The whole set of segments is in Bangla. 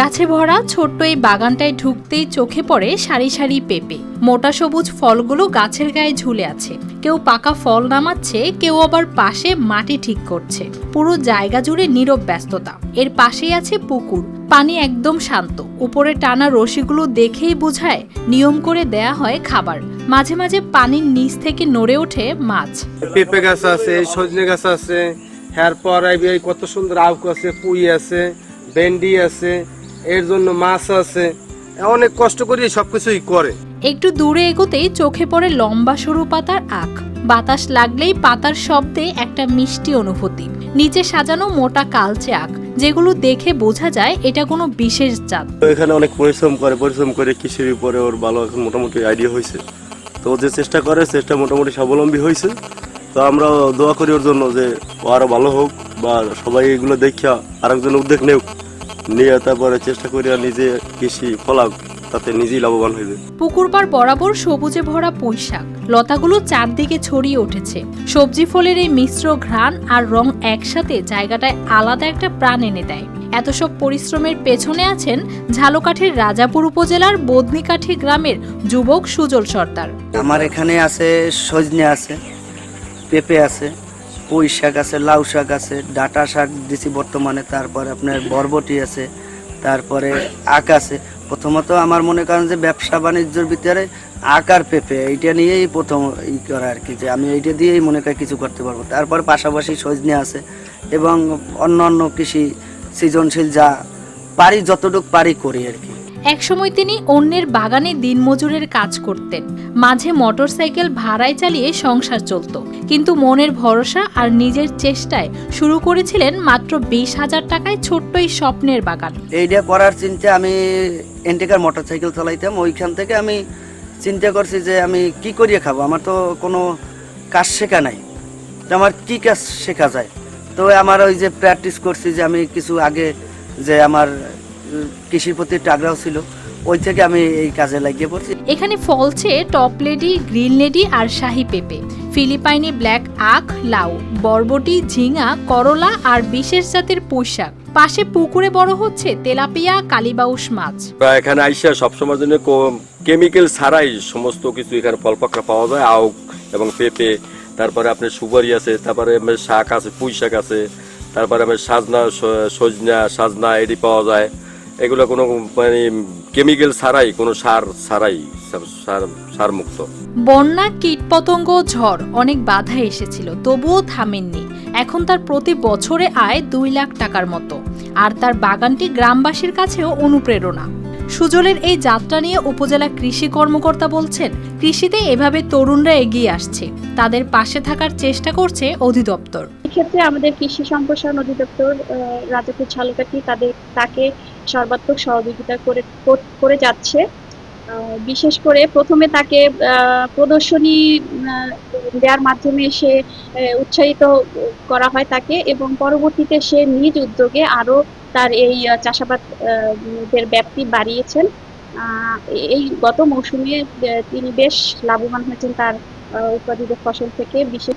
গাছে ভরা ছোট্ট এই বাগানটায় ঢুকতেই চোখে পড়ে সারি সারি পেঁপে। মোটা সবুজ ফলগুলো গাছের গায়ে ঝুলে আছে। কেউ পাকা ফল নামাচ্ছে, কেউ আবার পাশে মাটি ঠিক করছে। পুরো জায়গা জুড়ে নীরব ব্যস্ততা। এর পাশেই আছে পুকুর। পানি একদম শান্ত। উপরে টানা রশিগুলো দেখেই বোঝায় নিয়ম করে দেয়া হয় খাবার। মাঝে মাঝে পানির নিচ থেকে নড়ে ওঠে মাছ। পেঁপে গাছ আছে, সজনে গাছ আছে এরপর কত সুন্দর আউক আছে, পুঁই আছে, ভেন্ডি আছে এর জন্য মাছ আছে। অনেক কষ্ট করে সবকিছুই করে। একটু দূরে এগোতেই চোখে পড়ে লম্বা সরু পাতার আখ। বাতাস লাগলেই পাতার শব্দে একটা মিষ্টি অনুভূতি। নিচে সাজানো মোটা কালচে আখ যেগুলো দেখে বোঝা যায় এটা কোনো বিশেষ জাত। তো এখানে অনেক পরিশ্রম করে পরিশ্রম করে কৃষির উপরে ওর ভালো এখন মোটামুটি আইডিয়া হয়েছে। তো ও যে চেষ্টা করে চেষ্টা মোটামুটি স্বাবলম্বী হয়েছে। তো আমরা দোয়া করি ওর জন্য যে আরও ভালো হোক বা সবাই এগুলো দেখিয়া আরেকজন উদ্যোগ নেওক নিয়ে তারপরে চেষ্টা করিয়া নিজে কৃষি ফলাক তাতে নিজেই লাভবান হইবে। পুকুর পাড় বরাবর সবুজে ভরা পুঁইশাক লতাগুলো চারদিকে ছড়িয়ে উঠেছে। সবজি ফলের এই মিশ্র ঘ্রাণ আর রং একসাথে জায়গাটায় আলাদা একটা প্রাণ এনে দেয়। এত সব পরিশ্রমের পেছনে আছেন ঝালকাঠির রাজাপুর উপজেলার বদনিকাঠি গ্রামের যুবক সুজল সর্দার। আমার এখানে আছে সজনে আছে পেঁপে আছে। পুঁই শাক আছে, লাউ শাক আছে, ডাটা শাক দিছি বর্তমানে, তারপরে আপনার বরবটি আছে, তারপরে আখ আছে। প্রথমত আমার মনে করেন যে ব্যবসা বাণিজ্যের ভিতরে আখ আর পেঁপে, এইটা নিয়েই প্রথম ই করা আর কি, যে আমি এইটা দিয়েই মনে করি কিছু করতে পারব। তারপর পাশাপাশি সজনে আছে এবং অন্য অন্য কৃষি সৃজনশীল যা পারি, যতটুকু পারি করি আর কি। একসময় তিনি অন্যের বাগানে দিনমজুরের কাজ করতেন। মাঝে মোটরসাইকেল ভাড়ায় চালিয়ে সংসার চলত। কিন্তু মনের ভরসা আর নিজের চেষ্টায় শুরু করেছিলেন মাত্র বিশ হাজার টাকায় ছোট্ট এই স্বপ্নের বাগান। এইটা করার চিন্তা আমি এন্টিকার মোটরসাইকেল চালাইতাম। ওইখান থেকে আমি চিন্তা করছি যে আমি কি করিয়ে খাব? আমার তো কোনো কাজ শেখা নাই। আমার কি কাজ শেখা যায়? তো আমার ওই যে প্র্যাকটিস করছি যে আমি কিছু আগে যে আমার কৃষির প্রতি একটা আগ্রহ ছিল ওই থেকে আমি এই কাজে লাগিয়ে পড়ছি। এখানে ফলছে টপ লেডি গ্রিন লেডি আর শাহি পেঁপে ফিলিপাইনি ব্ল্যাক আখ লাউ বরবটি ঝিঙা করলা আর বিশেষ জাতের পুঁইশাক। পাশে পুকুরে বড় হচ্ছে তেলাপিয়া কালিবাউস মাছ। বা এখানে আইসা সবসময় জন্য কেমিক্যাল ছাড়াই সমস্ত কিছু এখানে ফল পাকড়া পাওয়া যায় আউক এবং পেঁপে তারপরে আপনার সুপারি আছে তারপরে শাক আছে পুঁই শাক আছে তারপরে আপনার সাজনা সজনা সাজনা এটি পাওয়া যায়। এগুলো কোনো মানে কেমিক্যাল ছাড়াই, কোনো সার ছাড়াই, সার সার মুক্ত বন্যা, কীটপতঙ্গ, ঝড় অনেক বাধা এসেছিল, তবুও থামেননি। এখন তার প্রতি বছরে আয় দুই লাখ টাকার মতো। আর তার বাগানটি গ্রামবাসীর কাছেও অনুপ্রেরণা। সুজলের এই যাত্রা নিয়ে উপজেলা কৃষি কর্মকর্তা বলছেন, কৃষিতে এভাবে তরুণরা এগিয়ে আসছে। তাদের পাশে থাকার চেষ্টা করছে অধিদপ্তর। এক্ষেত্রে আমাদের কৃষি সম্প্রসারণ অধিদপ্তর রাজাপুর ঝালকাঠি তাদের, তাকে সর্বাত্মক সহযোগিতা করে করে যাচ্ছে। বিশেষ করে প্রথমে তাকে প্রদর্শনী দেওয়ার মাধ্যমে সে উৎসাহিত করা হয় তাকে এবং পরবর্তীতে সে নিজ উদ্যোগে আরও তার এই আহ, চাষাবাদ আহ, ব্যাপ্তি বাড়িয়েছেন। এই গত মৌসুমে তিনি বেশ লাভবান হয়েছেন তার উৎপাদিত ফসল থেকে। বিশেষ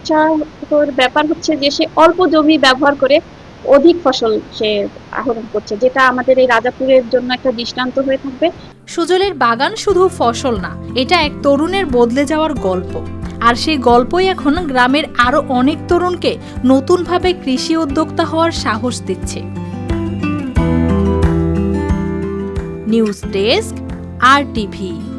ব্যাপার হচ্ছে যে সে অল্প জমি ব্যবহার করে অধিক ফসল সে আহরণ করছে যেটা আমাদের এই রাজাপুরের জন্য একটা দৃষ্টান্ত হয়ে থাকবে। সুজলের বাগান শুধু ফসল না এটা এক তরুণের বদলে যাওয়ার গল্প। আর সেই গল্পই এখন গ্রামের আরও অনেক তরুণকে নতুনভাবে কৃষি উদ্যোক্তা হওয়ার সাহস দিচ্ছে। News desk R TV.